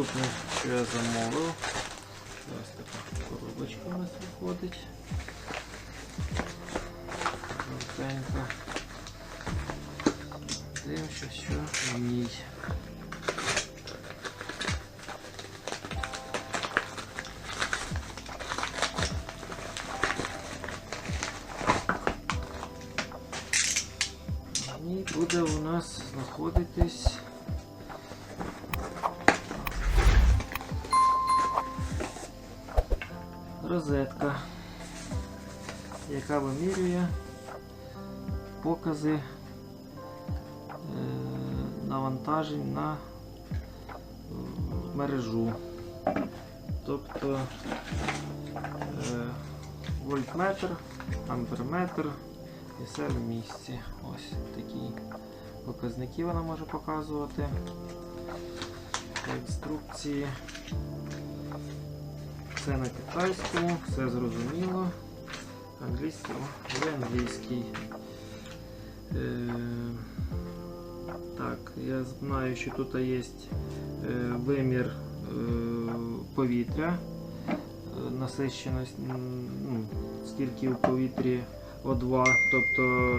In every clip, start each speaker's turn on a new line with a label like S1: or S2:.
S1: Наступне, що я замовив. Ось така коробочка у нас виходить. Жовтенька. Дивимося, що в ній. Ній буде у нас знаходитись розетка, яка вимірює покази е, навантажень на е, мережу. Тобто е, вольтметр, амперметр і все в місці. Ось такі показники вона може показувати. По інструкції. Все на китайському, все зрозуміло. Англійський, є англійський. Е, так, я знаю, що тут є е, вимір е, повітря, е, насищеність, ну, скільки у повітрі О2, тобто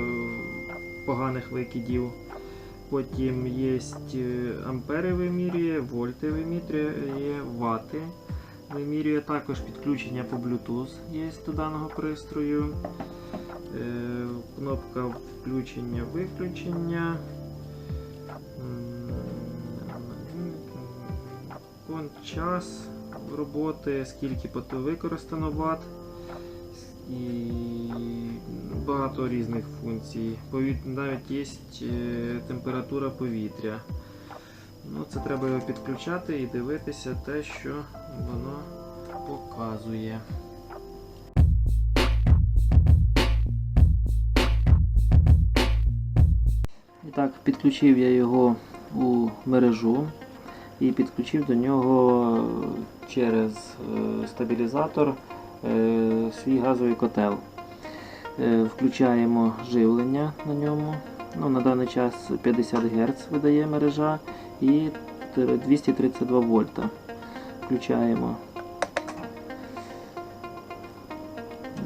S1: поганих викидів. Потім є ампери вимірює, вольти вимірює, вати. Вимірює також підключення по Bluetooth є до даного пристрою. Е, Кнопка включення-виключення. Час роботи, скільки використано ват і багато різних функцій. Навіть є е, температура повітря. Ну, це треба його підключати і дивитися те, що воно показує. Так, підключив я його у мережу і підключив до нього через е, стабілізатор е, свій газовий котел. Е, Включаємо живлення на ньому. Ну, на даний час 50 Гц видає мережа і 232 вольта. Включаємо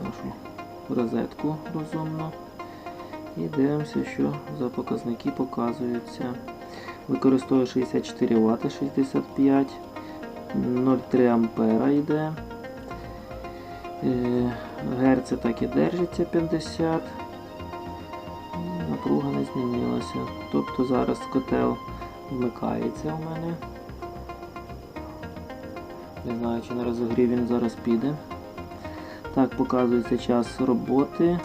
S1: нашу розетку розумно і дивимося, що за показники показуються. Використовую 64 Вт 65, 0,3 ампера йде. Е, Герці так і держиться 50. Напруга не змінилася. Тобто зараз котел вмикається у мене. Не знаю, чи на розогрів він зараз піде. Так, показується час роботи.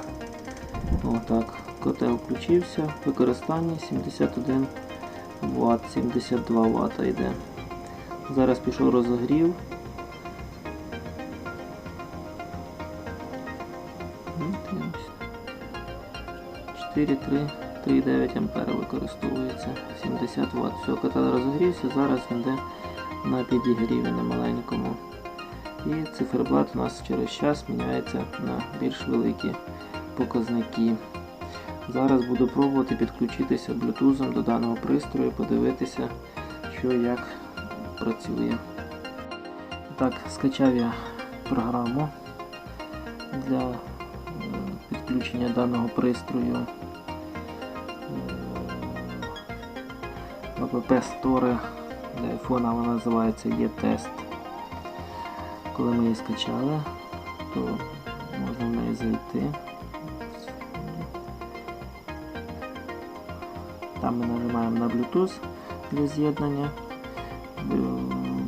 S1: Отак, котел включився. Використання 71 Вт, 72 Вт йде. Зараз пішов розогрів. Ну, дивимося. 4,3, 3,9 ампера використовується. 70 Вт. Все, котел розогрівся, зараз він йде на підігріві на маленькому. І циферблат у нас через час міняється на більш великі показники. Зараз буду пробувати підключитися Bluetooth до даного пристрою, подивитися, що як працює. Так, скачав я програму для підключення даного пристрою. App Store для iPhone вона називається є-тест. Коли ми її скачали, то можна в неї зайти. Там ми нажимаємо на Bluetooth для з'єднання.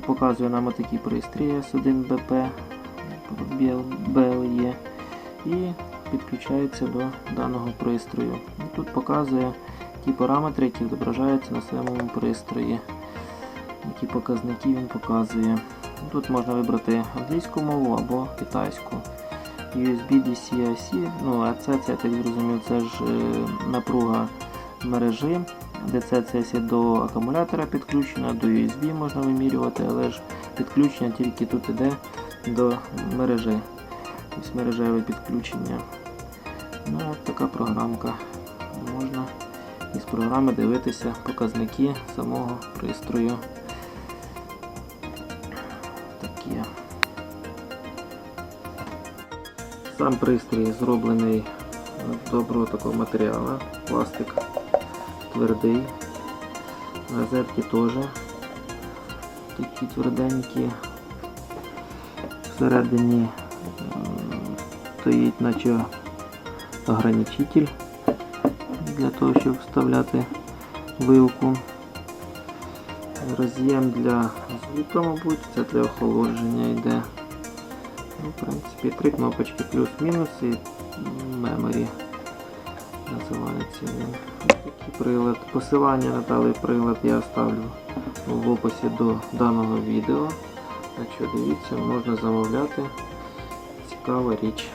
S1: Показує нам такий пристрій S1BP BLE і підключається до даного пристрою. Тут показує ті параметри, які відображаються на самому пристрої, які показники він показує. Тут можна вибрати англійську мову або китайську. USB DC-IC, ну а це, це я так зрозумів, це ж е, напруга мережі. DC це до акумулятора підключена, до USB можна вимірювати, але ж підключення тільки тут іде до мережі. Ось мережеве підключення. Ну, от така програмка. Можна із програми дивитися показники самого пристрою. Таке. Сам пристрій зроблений з доброго такого матеріалу. Пластик твердий. Газетки теж такі тверденькі. Всередині стоїть наче ограничитель для того, щоб вставляти вилку. Роз'єм для звука, мабуть, це для охолодження йде. Ну, в принципі, три кнопочки плюс-мінус і меморі називається він. Прилад. Посилання на даний прилад я оставлю в описі до даного відео. Так що дивіться, можна замовляти. Цікава річ.